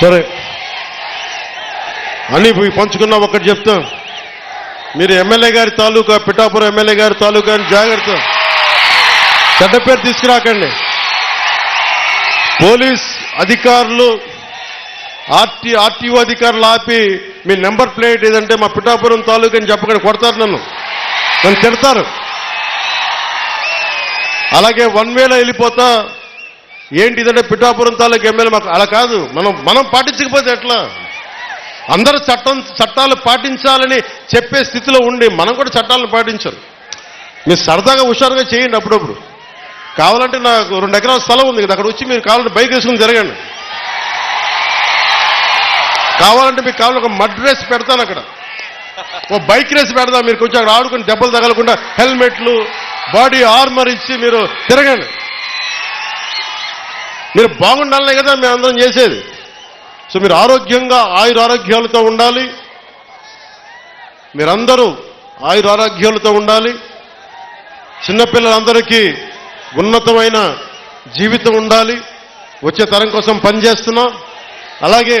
సరే. అని పోయి పంచుకున్నా ఒకటి చెప్తా. మీరు ఎమ్మెల్యే గారి తాలూకా పిఠాపురం ఎమ్మెల్యే గారి తాలూకా అని జాగ్రత్త. చెడ్డ పేరు తీసుకురాకండి. పోలీస్ అధికారులు ఆర్టీ ఆర్టీఓ అధికారులు ఆపి మీ నెంబర్ ప్లేట్ ఏదంటే మా పిఠాపురం తాలూకా అని చెప్పకుండా కొడతారు నన్ను. నన్ను తిడతారు. అలాగే వన్ వేలో వెళ్ళిపోతా ఏంటి ఇదంటే పిఠాపురం తాలూకు ఎమ్మెల్యే మాకు అలా కాదు. మనం మనం పాటించకపోతే ఎట్లా? అందరూ చట్టం చట్టాలు పాటించాలని చెప్పే స్థితిలో ఉండి మనం కూడా చట్టాలను పాటించాలి మీరు సరదాగా హుషారుగా చేయండి అప్పుడప్పుడు. కావాలంటే నాకు రెండు ఎకరాల స్థలం ఉంది కదా అక్కడ వచ్చి మీరు కావాలంటే బైక్ వేసుకుని తిరగండి. కావాలంటే మీకు కావాలంటే ఒక మడ్ రేస్ పెడతాను అక్కడ. ఓ బైక్ రేస్ పెడదాం మీరు కొంచెం అక్కడ ఆడుకుని దెబ్బలు తగలకుండా హెల్మెట్లు బాడీ ఆర్మర్ ఇచ్చి మీరు తిరగండి. మీరు బాగుండాలనే కదా మేము అందరం చేసేది. సో మీరు ఆరోగ్యంగా ఆయుర ఆరోగ్యాలతో ఉండాలి. మీరందరూ ఆయుర ఆరోగ్యాలతో ఉండాలి. చిన్నపిల్లలందరికీ ఉన్నతమైన జీవితం ఉండాలి. వచ్చే తరం కోసం పనిచేస్తున్నాం. అలాగే